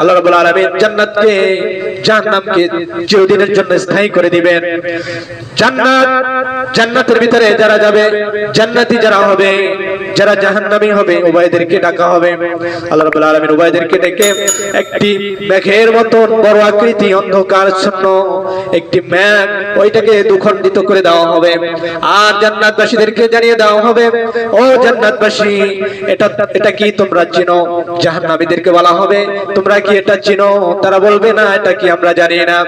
আল্লাহ রাব্বুল আলামিন জান্নাতকে, জাহান্নামকে চিরদিনের জন্য স্থায়ী করে দিবেন। জান্নাত, জান্নাতের ভিতরে যারা যাবে, জান্নাতি যারা হবে, যারা জাহান্নামী হবে, উভয়দেরকে ডাকা হবে। আল্লাহ রাব্বুল আলামিন উভয়দেরকে ডেকে একটি মেঘের মতন বড় আকৃতি অন্ধকার শূন্য, একটি মেঘ, ওইটাকে দুখণ্ডিত করে দেওয়া হবে। আর জান্নাতবাসীদেরকে জানিয়ে দেওয়া হবে, ও জান্নাতবাসী, এটা এটা কি তোমরা চিনো? জাহান্নামীদেরকে বলা হবে, তোমরা কি এটা চিনো? তারা বলবে, না, এটা কি আমরা জানি না।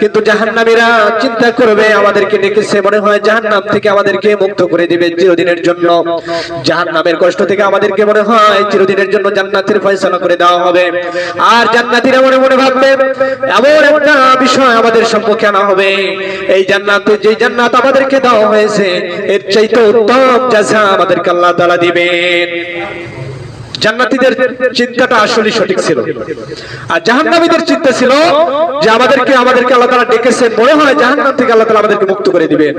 কিন্তু জাহান্নামীরা চিন্তা করবে, আমাদেরকে ডেকেছে মনে হয় জাহান্নাম থেকে আমাদেরকে মুক্ত করে দিবে চিরদিনের জন্য। জাহান্নামের কষ্ট থেকে আমাদেরকে মনে হয় চিরদিনের জন্য জান্নাতের ফয়সালা করে দেওয়া হবে। আর জান্নাতীরা মনে মনে ভাববে, এমন একটা বিষয় আমাদের সম্মুখে আনা হবে। এই জান্নাত যে জান্নাত আমাদেরকে দেওয়া হয়েছে, এর চাইতে উত্তম জাযা আমাদেরকে আল্লাহ তাআলা দিবেন। জান্নাতীদের চিন্তাটা আসলে সঠিক ছিল। আর জাহান্নামীদের চিন্তা ছিল যে আমাদেরকে আমাদেরকে আল্লাহ তাআলা ডেকেছেন মনে হয় জাহান্নাম থেকে আল্লাহ তাআলা আমাদেরকে মুক্ত করে দিবেন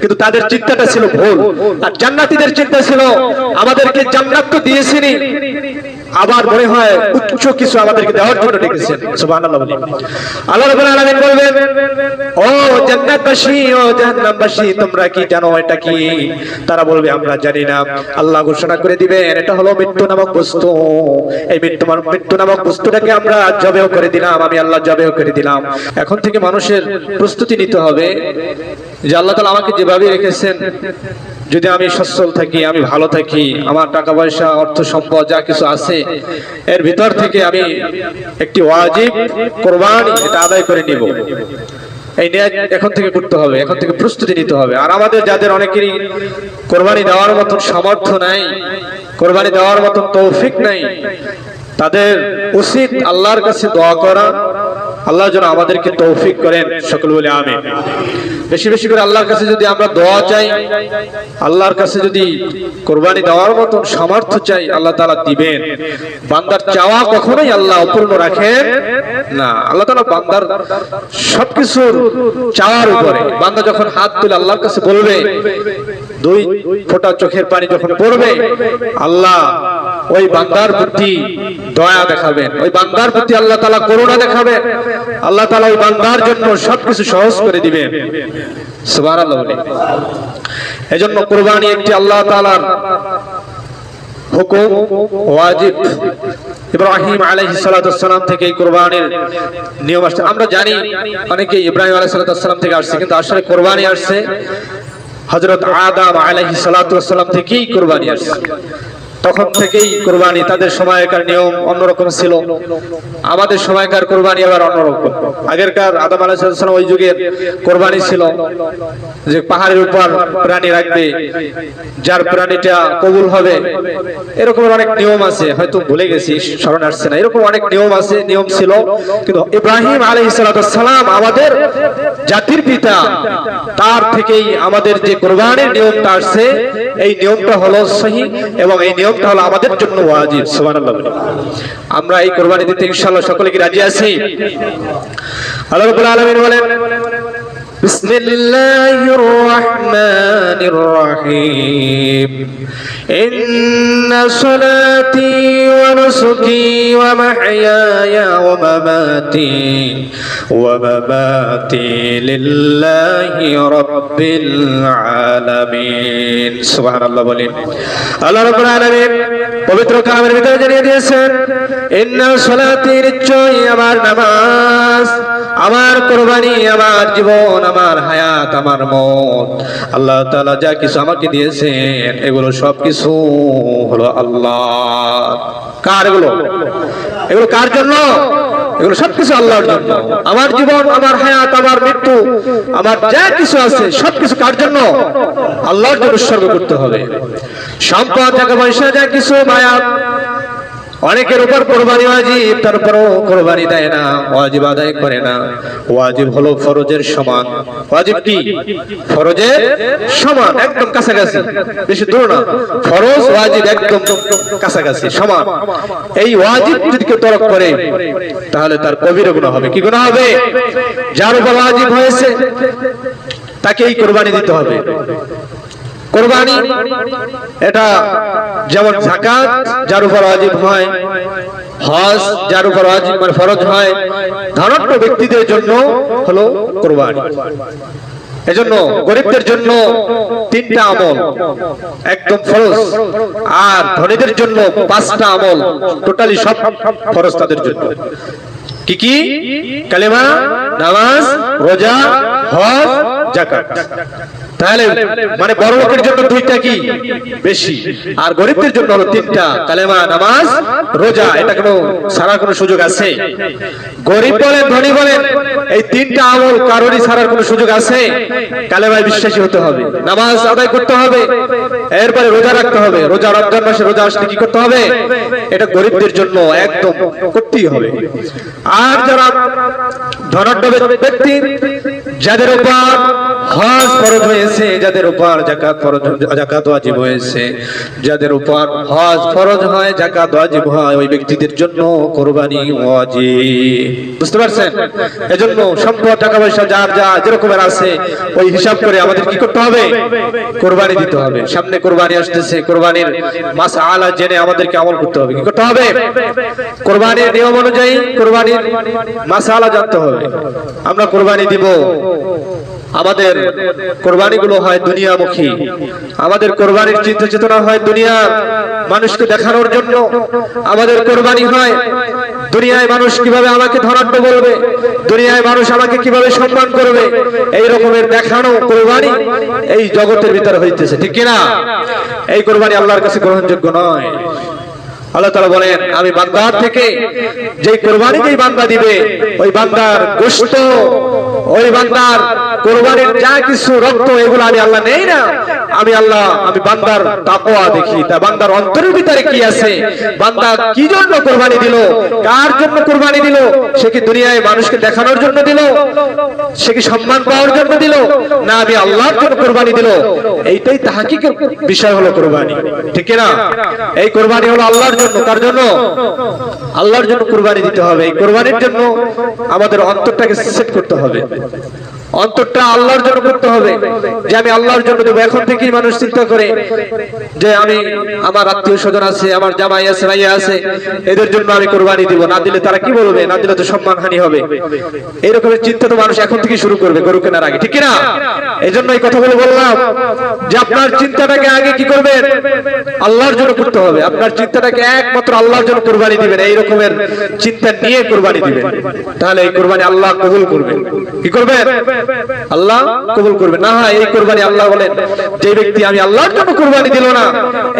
কিন্তু তাদের চিন্তাটা ছিল ভুল। আর জান্নাতীদের চিন্তা ছিল, আমাদেরকে জান্নাত তো দিয়েছেনই। আবার মনে হয় উচ্চ কিছু আমাদেরকে দেওয়ার জন্য ডেকেছেন। সুবহানাল্লাহ আল্লাহ রাব্বুল বলবেন, ও জান্নাতবাসী, ও জাহান্নামবাসী, তোমরা কি জানো এটা কি? তারা বলবে, আমরা জানি না। আল্লাহ ঘোষণা করে দিবেন, এটা হলো মৃত্যু নামক বস্তু। এই মৃত্যু মৃত্যু নামক বস্তুটাকে আমরা জবেও করে দিলাম, আমি আল্লাহ জবেও করে দিলাম। এখন থেকে মানুষের প্রস্তুতি নিতে হবে যে আল্লাহ তাআলা আমাকে যেভাবে রেখেছেন যদি আমি সচ্ছল থাকি, আমি ভালো থাকি, আমার টাকা পয়সা অর্থ সম্পদ যা কিছু আছে, এর ভিতর থেকে আমি একটি ওয়াজিব, কোরবানি এটা আদায় করে নিব। এই নিয়ে এখন থেকে করতে হবে, এখন থেকে প্রস্তুতি নিতে হবে। আর আমাদের যাদের অনেকেরই কোরবানি দেওয়ার মতন সামর্থ্য নাই, কোরবানি দেওয়ার মতন তৌফিক নাই, তাদের উচিত আল্লাহর কাছে দোয়া করা। আল্লাহ যেন আমাদেরকে তৌফিক করেন, সকল বলে আমিন। বেশি বেশি করে আল্লাহর কাছে যদি আমরা দোয়া চাই, আল্লাহর কাছে যদি কোরবানি দেওয়ার মতন সামর্থ্য চাই, আল্লাহ তালা দিবেন। বান্দার চাওয়া কখনোই আল্লাহ অপূর্ণ রাখেন না। আল্লাহ তাআলা বান্দার সবকিছুর চাওয়ার উপরে। বান্দা যখন হাত তুলে আল্লাহর কাছে বলবে, দুই ফোঁটা চোখের পানি যখন পড়বে, আল্লাহ ওই বান্দার প্রতি দয়া দেখাবেন, ওই বান্দার প্রতি আল্লাহ তাআলা করুণা দেখাবেন। আল্লাহ তাআলা ওই বান্দার জন্য সবকিছু সহজ করে দিবেন। বলে। এজন্য কুরবানি একটি আল্লাহ তাআলার হুকুম, ওয়াজিব। ইব্রাহিম আলাইহিস ওয়াসসালাম থেকে এই কুরবানির নিয়ম আসছে। আমরা জানি, অনেকে ইব্রাহিম আলাইহিস ওয়াসসালাম থেকে আসছে, কিন্তু আসলে কুরবানি আসছে। হযরত আদম আলাইহিস ওয়াসসালাম থেকেই কুরবানি আসছে। তখন থেকেই কোরবানি তাদের সময়কার নিয়ম অন্যরকম ছিল। আমাদের সময়কার কোরবানি আবার অন্যরকম। আগেরকার আদম আলাইসালাম ওই যুগের কোরবানি ছিল যে পাহাড়ের উপর প্রাণী রাখবে, যার প্রাণীটা কবুল হবে। এরকম অনেক নিয়ম আছে, হয়তো ভুলে গেছি, স্মরণ আসছে না। এরকম অনেক নিয়ম আছে, নিয়ম ছিল। কিন্তু ইব্রাহিম আলাইসালাম আমাদের জাতির পিতা, তার থেকেই আমাদের যে কোরবানির নিয়মটা আসছে এই নিয়মটা হলো সহি এবং এই নিয়মটা হলো আমাদের জন্য ওয়াজিব সুবহানাল্লাহ আমরা এই কোরবানি দিতে ইনশাআল্লাহ সকলে কি রাজি আছি আল্লাহ রাব্বুল আলামিন বলেন بسم الله الرحمن الرحيم إن صلاتي ونسكي ومحياي ومماتي ومماتي لله رب العالمين سبحان الله বলেন আল্লাহ রাব্বুল আলামিন পবিত্র কালামের ভিতরে জানিয়ে দিয়েছেন ইন্না সলাতি নিশ্চয়ই আমার নামাজ আমার কোরবানি আমার জীবন আমার হায়াত আমার মত আল্লাহ তাআলা যা কিছু আমাকে দিয়েছেন এগুলো সব কিছু হলো আল্লাহ কার এগুলো এগুলো কার জন্য এগুলো সবকিছু আল্লাহর জন্য। আমার জীবন, আমার হায়াত, আমার মৃত্যু, আমার যা কিছু আছে সবকিছু কার জন্য? আল্লাহর জন্য উৎসর্গ করতে হবে। সম্পদ, টাকা পয়সা, যা কিছু, মায়া অনেকের উপর কোরবানি ওয়াজিব, তারপরও কোরবানি দেয় না, ওয়াজিব আদায় করে না। ওয়াজিব হলো ফরজের সমান। ওয়াজিব কি? ফরজের সমান, একদম কাছাকাছি। বেশি দূর না। ফরজ, ওয়াজিব একদম কাছাকাছি, সমান। এই ওয়াজিব যদি কেউ তরক করে, তাহলে তার কবির গুণ হবে। কি গুণ হবে? যার উপর ওয়াজিব হয়েছে তাকে এই কোরবানি দিতে হবে। কোরবানি, এটা যেমন জাকাত যার উপর ওয়াজিব হয়, হজ, যার উপর হজ মানে ফরজ হয়, ধনাঢ্য ব্যক্তিদের জন্য হলো কোরবানি। এজন্য গরিবদের জন্য তিনটা আমল, একদম ফরজ, আর ধনীদের জন্য পাঁচটা আমল, টোটালি সব ফরজ তাদের জন্য। কি কি? কালেমা, নামাজ, রোজা, হজ জাকাত তাহলে মানে বড় লোকের জন্য দুইটা কি? বেশি। আর গরিবদের জন্য হলো তিনটা। কালেমা, নামাজ, রোজা। এটা কোনো, সারার কোনো সুযোগ আছে? গরিব বলেন, ধনী বলেন, এই তিনটা আমল কারোরই ছাড়ার কোনো সুযোগ আছে? কালেমায় বিশ্বাসী হতে হবে। নামাজ আদায় করতে হবে। এরপরে রোজা রাখতে হবে। রোজা রমজান মাসে রোজা আসলে কি করতে হবে? এটা গরিবদের জন্য একদম করতেই হবে। আর যারা ধনাঢ্য ব্যক্তি, যাদের উপর হজ ফরজ হয়েছে, যাদের উপর জাকাত ফরজ জাকাত ওয়াজিব হয়েছে। যাদের উপর হজ ফরজ হয় জাকাত ওয়াজিব হয়, ওই ব্যক্তিদের জন্য কোরবানি ওয়াজিব। বুঝতে পারছেন? এজন্য সম্পদ, টাকা পয়সা, যার যা যেরকমের আছে, ওই হিসাব করে আমাদের কি করতে হবে? কোরবানি দিতে হবে। সামনে কোরবানি আসতেছে, কোরবানির মাস আলা জেনে আমাদেরকে আমল করতে হবে। কি করতে হবে? কোরবানির নিয়ম অনুযায়ী কোরবানির মাসালা জানতে হবে। আমরা কোরবানি দিব। আমাদের কোরবানিগুলো হয় দুনিয়ামুখী। আমাদের কোরবানির চিন্তা চেতনা হয় দুনিয়া মানুষকে দেখানোর জন্য। আমাদের কোরবানি হয় দুনিয়ায় মানুষ কীভাবে আমাকে ধনাঢ্য বলবে? দুনিয়ায় মানুষ আমাকে কীভাবে সম্মান করবে? এই রকমের দেখানো কোরবানি এই জগতের ভিতরে হইতেছে, ঠিক কিনা? এই কোরবানি আল্লাহর কাছে গ্রহণযোগ্য নয়। আল্লাহ তালা বলেন, আমি বান্দার থেকে যে কোরবানি যেই বান্দা দিবে, ওই বান্দার গোস্ত ওই বান্দার কোরবানির যা কিছু রক্ত, এগুলো আমি আল্লাহ নেই না। আমি আল্লাহ, আমি বান্দার তাকওয়া দেখি। তা বান্দার অন্তরের ভিতরে কি আছে? বান্দা কি জন্য কোরবানি দিল? কার জন্য কোরবানি দিল? সে কি দুনিয়ায় মানুষকে দেখানোর জন্য দিল? সে কি সম্মান পাওয়ার জন্য দিল? না, আমি আল্লাহর জন্য কোরবানি দিল। এইটাই তাহাকিকের বিষয় হলো কোরবানি। ঠিক না এই কোরবানি হলো আল্লাহর জন্য? কার জন্য? আল্লাহর জন্য কোরবানি দিতে হবে। এই কোরবানির জন্য আমাদের অন্তরটাকে সেট করতে হবে। অন্তরটা আল্লাহর জন্য করতে হবে। যে আমি আল্লাহর জন্য দেবো। এখন থেকেই মানুষ চিন্তা করে যে আমি আমার আত্মীয় স্বজন আছে, আমার জামাই আছে, ভাইয়া আছে, এদের জন্য আমি কোরবানি দিব। না দিলে তারা কি বলবে? না দিলে তো সম্মান হানি হবে। এরকমের চিন্তা তো মানুষ এখন থেকে শুরু করবে গরু কেনার আগে। ঠিক না এই কথাগুলো বললাম যে আপনার চিন্তাটাকে আগে কি করবেন? আল্লাহর জন্য করতে হবে। আপনার চিন্তাটাকে একমাত্র আল্লাহর জন্য কোরবানি দিবেন। এই রকমের চিন্তা নিয়ে কোরবানি দিবেন। তাহলে এই কোরবানি আল্লাহ কবুল করবেন কি করবেন আল্লাহ কবুল করবেন না হ্যাঁ এই কোরবানি আল্লাহ বলেন, যে ব্যক্তি আমি আল্লাহর জন্য কোরবানি দিল না,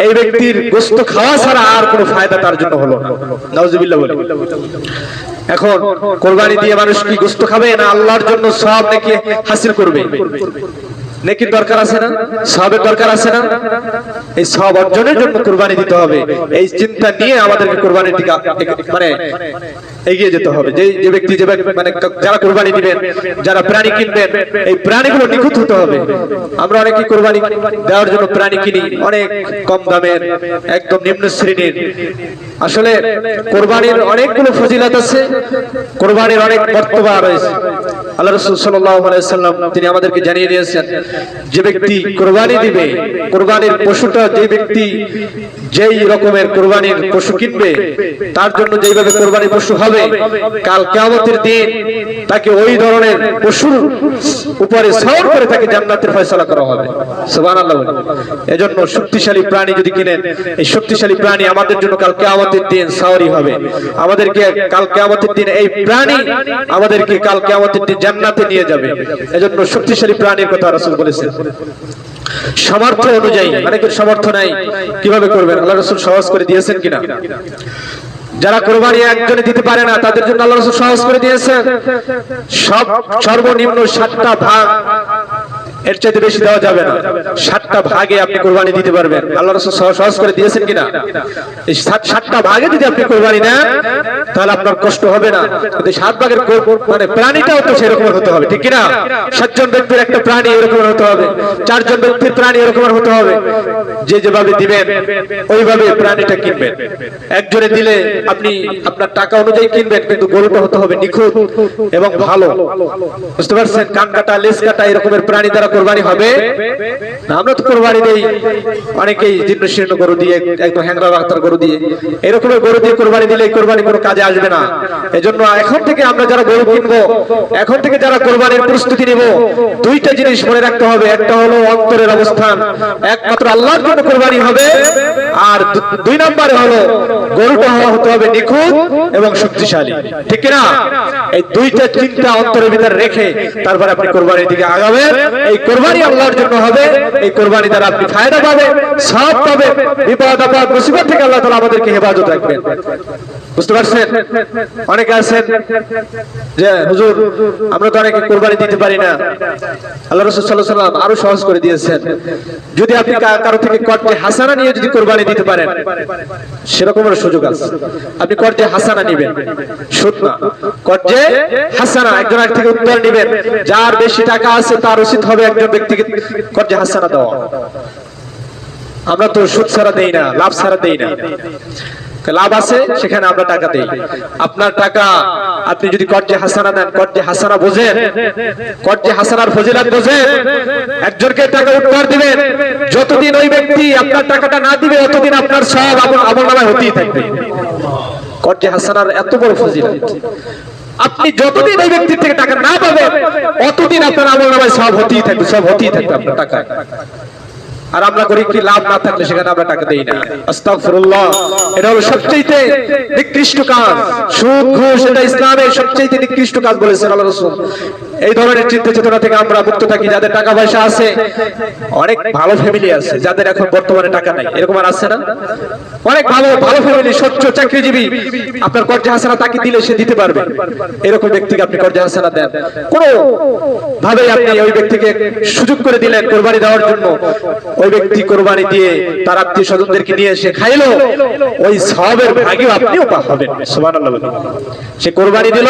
এই ব্যক্তির গোস্ত খাওয়া ছাড়া আর কোনো ফায়দা তার জন্য হলো না। বলে। এখন কোরবানি দিয়ে মানুষ কি গোস্ত খাবে না আল্লাহর জন্য সব নাকি হাসিল করবে? নেকির দরকার আছে না? সবের দরকার আছে না? এই সব অর্জনের জন্য কোরবানি দিতে হবে। এই চিন্তা নিয়ে আমাদেরকে কোরবানির দিকে মানে এগিয়ে যেতে হবে। যে যে ব্যক্তি, যে মানে যারা কোরবানি দিবেন, যারা প্রাণী কিনবেন, এই প্রাণীগুলো নিখুঁত হতে হবে। আমরা অনেকে কোরবানি দেওয়ার জন্য প্রাণী কিনি, অনেক কম দামের, একদম নিম্ন শ্রেণির। আসলে কোরবানির অনেকগুলো ফজিলত আছে, কোরবানির অনেক বর্তবা রয়েছে। আল্লাহ রসুল সাল্লাম তিনি আমাদেরকে জানিয়ে দিয়েছেন, যে ব্যক্তি কোরবানি দিবে, কোরবানির পশুটা যে ব্যক্তি যেই রকমের কোরবানির পশু কিনবে, তার জন্য যেইভাবে কোরবানি পশু হবে, কাল কেয়ামতের দিন তাকে ওই ধরনের পশুর উপরে সর করে তাকে জান্নাতের ফয়সালা করা হবে। এজন্য শক্তিশালী প্রাণী যদি কিনেন, এই শক্তিশালী প্রাণী আমাদের জন্য কাল কেয়ামতের দিন সাওয়ারি হবে। আমাদেরকে কাল কেয়ামতের দিন এই প্রাণী আমাদেরকে কাল কেয়ামতের দিন জান্নাতে নিয়ে যাবে। এজন্য শক্তিশালী প্রাণীর কথা রাসূল বলেছেন। সামর্থ্য অনুযায়ী অনেকের সামর্থ্য নাই, কীভাবে করবেন? আল্লাহ রসুল সহজ করে দিয়েছেন কিনা? যারা কোরবানি একজনে দিতে পারে না, তাদের জন্য আল্লাহ রসুল সহজ করে দিয়েছেন। সব সর্বনিম্ন সাতটা ভাগ এর চাইতে বেশি দেওয়া যাবে না। সাতটা ভাগে আপনি কোরবানি দিতে পারবেন। আল্লাহ রসুল সহ- সহজ করে দিয়েছেন কিনা? এই সাত- সাতটা ভাগে যদি আপনি কোরবানি নেন, তাহলে আপনার কষ্ট হবে না। কিন্তু সাত ভাগের মানে প্রাণীটাও তো সেরকম হতে হবে, ঠিক কিনা? সাতজন ব্যক্তির একটা প্রাণী এরকম হতে হবে, চারজন ব্যক্তির প্রাণী এরকম হতে হবে। যে যেভাবে দিবেন, ওইভাবে প্রাণীটা কিনবেন। একজনে দিলে আপনি আপনার টাকা অনুযায়ী কিনবেন, কিন্তু গরুটা হতে হবে নিখুঁত এবং ভালো। বুঝতে পারছেন? কান কাটা লেস কাটা এরকমের প্রাণী দ্বারা কোরবানি হবে। না, আমরা তো কোরবানি দেই। অনেকেই জীর্ণ শীর্ণ গরু দিয়ে একদম হ্যাংরা রাস্তার গরু দিয়ে। এরকমের গরু দিয়ে কোরবানি দিলে কোরবানি কোনো কাজে আসবে না। এজন্য এখন থেকে আমরা যারা গরু কিনবো এখন থেকে যারা কোরবানির প্রস্তুতি নিব দুইটা জিনিস মনে রাখতে হবে। একটা হলো অন্তরের অবস্থান। একমাত্র আল্লাহর জন্য কোরবানি হবে। আর দুই নম্বরে হলো গরুটা হতে হবে নিখুঁত এবং শক্তিশালী। ঠিক কিনা? এই দুইটা চিন্তা অন্তরের ভিতরে রেখে তারপরে আপনি কোরবানির দিকে আগাবেন। এই কোরবানি আল্লাহর জন্য হবে, এই কোরবানি দ্বারা আপনি ফায়দা পাবেন সব পাবেন বিপদ আপদ, মুসিবত থেকে আল্লাহ তাআলা আমাদেরকে হেফাজত রাখবেন। বুঝতে পারছেন? অনেকে আছেন যে, হুজুর, আমরা তো অনেকে কোরবানি দিতে পারি না। আল্লাহ রসুল সাল্লাহ সাল্লাম আরও সহজ করে দিয়েছেন, যদি আপনি কারও থেকে কর্জে হাসানা নিয়ে যদি কোরবানি দিতে পারেন সেরকমের সুযোগ আছে। আপনি কর্জে হাসানা নিবেন, সুদ না। কর্জে হাসানা, একজন এক থেকে উত্তর নিবেন, যার বেশি টাকা আছে তার উচিত হবে একজন ব্যক্তিকে কর্জে হাসানা দেওয়া। আমরা তো সুদ ছাড়া দেই না, লাভ ছাড়া দেই না। লাভ আছে, সেখানে আমরা টাকা দেই। আপনার টাকা আপনি যদি কর্জে হাসানা দেন কর্জে হাসানা বোঝেন। কর্জে হাসানার ফজিলাত বোঝেন। একজনকে টাকা উপহার দিবেন। যতদিন ওই ব্যক্তি আপনার টাকাটা না দিবে ততদিন আপনার সব আমল নামায় হতেই থাকবে। কর্জে হাসানার এত বড় ফজিলাত। আপনি যতদিন এই ব্যক্তির থেকে টাকা না পাবেন, অতদিন আপনার আমল নামায় সব হতেই থাকবে, সব হতেই থাকবে আপনার টাকা। আর আমরা করি কি লাভ না থাকলে সেখানে আমরা টাকা দেই না। আস্তাগফিরুল্লাহ। এটা হলো সবচেয়ে নিকৃষ্ট কাজ। সুদ, ঘুষ, এটা ইসলামের সবচেয়ে নিকৃষ্ট কাজ বলেছেন আল্লাহ রাসূল। এই ধরনের চিন্তা চেতনা থেকে আমরা মুক্ত থাকি, যাদের টাকা পয়সা আছে, অনেক ভালো ফ্যামিলি আছে, যাদের এখন বর্তমানে টাকা নাই। এরকম আর আছে না? অনেক ভালো ভালো ফ্যামিলি সচ্চ চাকরিজীবী। আপনার কর্জা হাসানা তাকে দিলে সে দিতে পারবে। এরকম ব্যক্তিকে আপনি কর্জা হাসানা দেন। কোনো ভাবে আপনি ওই ব্যক্তিকে সুযোগ করে দিলেন কোরবানি দেওয়ার জন্য। ওই ব্যক্তি কোরবানি দিয়ে তার আত্মীয় স্বজনদেরকে নিয়ে এসে খাইলো, ওই সবের ভাগেও আপনিও পা হবেন সুবহানাল্লাহ সে কোরবানি দিল,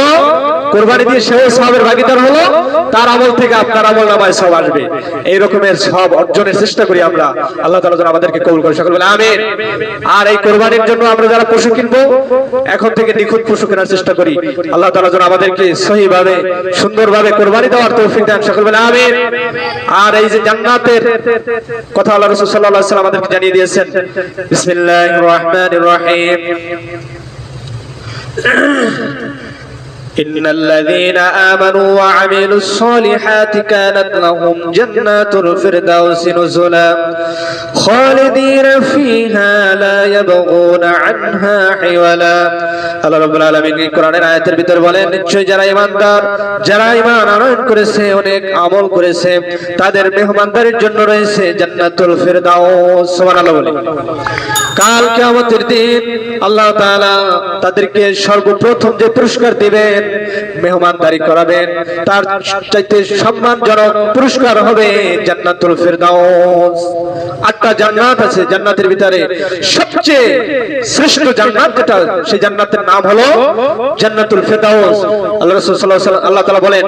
কোরবানি দিয়ে সেও সবের ভাগিদার হলো, তার আমল থেকে আপনার আমল নামায় সব আসবে। এই রকমের সব অর্জনের চেষ্টা করি আমরা। আল্লাহ তাআলা যেন আমাদেরকে কবুল করে, সকল বলে আমিন। আর এই কোরবানির জন্য আমরা যারা পশু কিনবো, এখন থেকে নিখুঁত পশু কেনার চেষ্টা করি। আল্লাহ তাআলা যেন আমাদেরকে সহিভাবে, সুন্দরভাবে কোরবানি দেওয়ার তৌফিক দেন, সকল বলে আমিন। আর এই যে জান্নাতের কথা আল্লাহ রাসূল সাল্লাল্লাহু আলাইহি ওয়াসাল্লাম আমাদেরকে জানিয়ে দিয়েছেন। বিসমিল্লাহির রহমানির রহিম। إن الذين آمنوا وعملوا الصالحات كانت لهم جنات الفردوس نزلا خالدين فيها لا يبغون عنها حولا আল্লাহ রাব্বুল আলামিন এই কোরআনের আয়াতের ভিতর বলেন নিশ্চয়ই যারা ঈমানদার যারা ঈমান আনয়ন করেছে অনেক আমল করেছে তাদের মেহমানদারির জন্য রয়েছে জান্নাতুল ফিরদাউস সুবহানাল্লাহ বলে কাল কিয়ামতের দিন আল্লাহ তাআলা তাদেরকে সর্বপ্রথম যে পুরস্কার দিবেন মেহমানদারি করাবেন, তার চাইতে সম্মানজনক পুরস্কার হবে জান্নাতুল ফিরদাউস। আটটা জান্নাত আছে, জান্নাতের ভিতরে সবচেয়ে শ্রেষ্ঠ জান্নাত যেটা, সেই জান্নাতের নাম হলো জান্নাতুল ফেরদাউস। আল্লাহ রাসূল সাল্লাল্লাহু আলাইহি আল্লাহ তাআলা বলেন,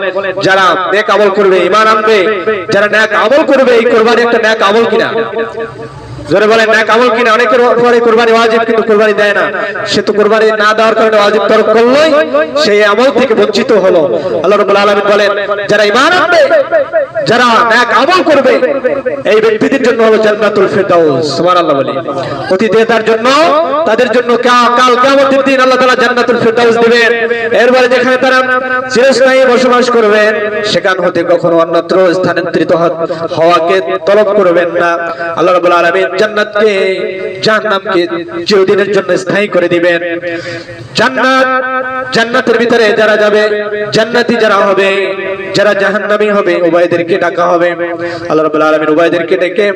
যারা নেক আমল করবে, ঈমান আনবে, যারা নেক আমল করবে, এই কোরবানি একটা নেক আমল কিনা? জোরে বলেন, না আমল কিনা? অনেকের পরে কোরবানি ওয়াজিব, কিন্তু কোরবানি দেয় না। সে তো কোরবানি না দেওয়ার কারণে ওয়াজিব তরক আমল থেকে বঞ্চিত হলো। আল্লাহ রাব্বুল আলামিন বলেন, যারা ঈমান আনবে, যারা নেক আমল করবে, এই ব্যক্তিদের জন্য হলো জান্নাতুল ফিরদাউস। সুবহানাল্লাহ বলি। অতীতের জন্য, তাদের জন্য কাল কিয়ামতের দিন আল্লাহ তাআলা জান্নাতুল ফিরদাউস দিবেন। যেখানে তারা চিরস্থায়ী বসবাস করবেন সেখান হতে কখনো অন্যত্র স্থানান্তরিত হওয়াকে তলব করবেন না। আল্লাহ রাব্বুল আলামিন জান্নাতকে, জাহান্নামকে চিরদিনের জন্য স্থায়ী করে দিবেন। জান্নাত, জান্নাতের ভিতরে যারা যাবে, জান্নাতি যারা হবে, যারা জাহান্নামী হবে উভয়দেরকে ডাকা হবে। আল্লাহ রাব্বুল আলামিন উভয়দেরকে ডেকে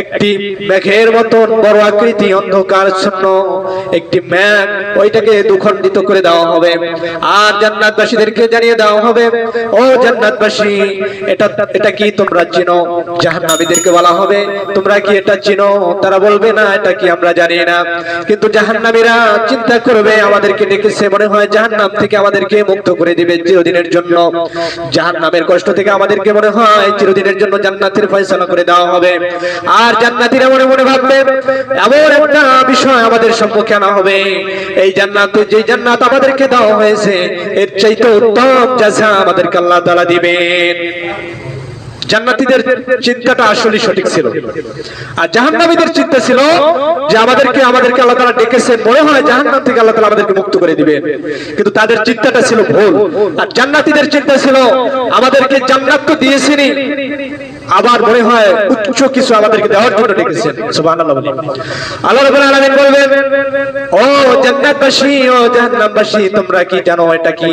একটি মেঘের মতন বড় আকৃতি, অন্ধকার শূন্য, একটি মেঘ, ওইটাকে দুখণ্ডিত করে দেওয়া হবে। আর জান্নাতবাসীদেরকে জানিয়ে দেওয়া হবে, ও জান্নাতবাসী, এটা এটা কি তোমরা চিনো? জাহান্নামীদেরকে বলা হবে, তোমরা কি এটা চিনো? তারা বলবে, না, এটা কি আমরা জানি না। কিন্তু জাহান্নামীরা চিন্তা করবে, আমাদেরকে ডেকেছে। মনে হয় জাহান্নাম থেকে আমাদেরকে মুক্ত করে দিবে চিরদিনের জন্য। জাহান্নামের কষ্ট থেকে আমাদেরকে মনে হয় চিরদিনের জন্য জান্নাতের ফয়সালা করে দেওয়া হবে। আর জান্নাতীরা মনে মনে ভাববে, এমন একটা বিষয় আমাদের সম্মুখে আনা হবে। এই জান্নাত যে জান্নাত আমাদেরকে দেওয়া হয়েছে, এর চাইতে উত্তম জাযা আমাদেরকে আল্লাহ তাআলা দিবেন। জান্নাতীদের চিন্তাটা আসলে সঠিক ছিল। আর জাহান্নামীদের চিন্তা ছিল যে আমাদেরকে আমাদেরকে আল্লাহ তাআলা ডেকেছেন মনে হয় জাহান্নাম থেকে আল্লাহ তাআলা আমাদেরকে মুক্ত করে দিবেন কিন্তু তাদের চিন্তাটা ছিল ভুল। আর জান্নাতীদের চিন্তা ছিল, আমাদেরকে জান্নাত তো দিয়েছেনই। আবার মনে হয় উচ্চ কিছু আমাদেরকে দেওয়ার জন্য ডেকেছেন। সুবহানাল্লাহ আল্লাহ রাব্বুল আলামিন বলবেন, ও জান্নাতবাসী, ও জাহান্নামবাসী, তোমরা কি জানো এটা কি?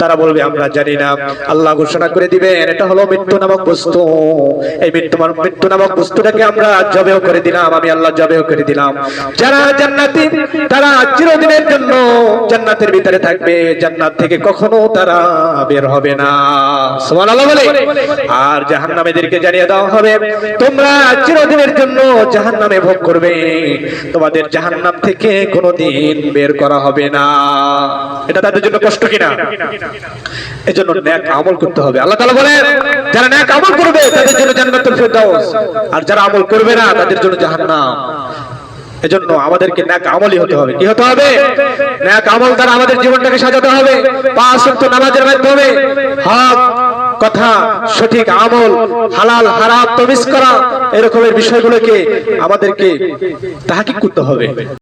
তারা বলবে, আমরা জানি না। আল্লাহ ঘোষণা করে দিবেন, এটা হলো মৃত্যু নামক বস্তু। এই মৃত্যু মৃত্যু নামক বস্তুটাকে আমরা জবেও করে দিলাম, আমি আল্লাহ জবেও করে দিলাম। যারা জান্নাতি, তারা চিরদিনের জন্য জান্নাতের ভিতরে থাকবে। জান্নাত থেকে কখনো তারা বের হবে না। সুবহানাল্লাহ বলে। আর জাহান্নামীদেরকে জানিয়ে দেওয়া হবে, তোমরা চিরদিনের জন্য জাহান্নামে ভোগ করবে। তোমাদের জাহান্নাম থেকে কোনোদিন বের করা হবে না। এটা তাদের জন্য কষ্ট কিনা? এজন্য ন্যাক আমল করতে হবে। আল্লাহ তাআলা বলেন, যারা ন্যাক আমল করবে, তাদের জন্য জান্নাতুল ফেরদাউস। আর যারা আমল করবে না, তাদের জন্য জাহান্নাম। এজন্য আমাদেরকে ন্যাক আমলই হতে হবে। কি হতে হবে? ন্যাক আমল দ্বারা আমাদের জীবনটাকে সাজাতে হবে। পাঁচ ওয়াক্ত নামাজের মাধ্যমে হক, কথা, সঠিক আমল, হালাল, হারাম, তমিজ করা, এরকমের বিষয়গুলোকে আমাদেরকে তাহাকিক করতে হবে।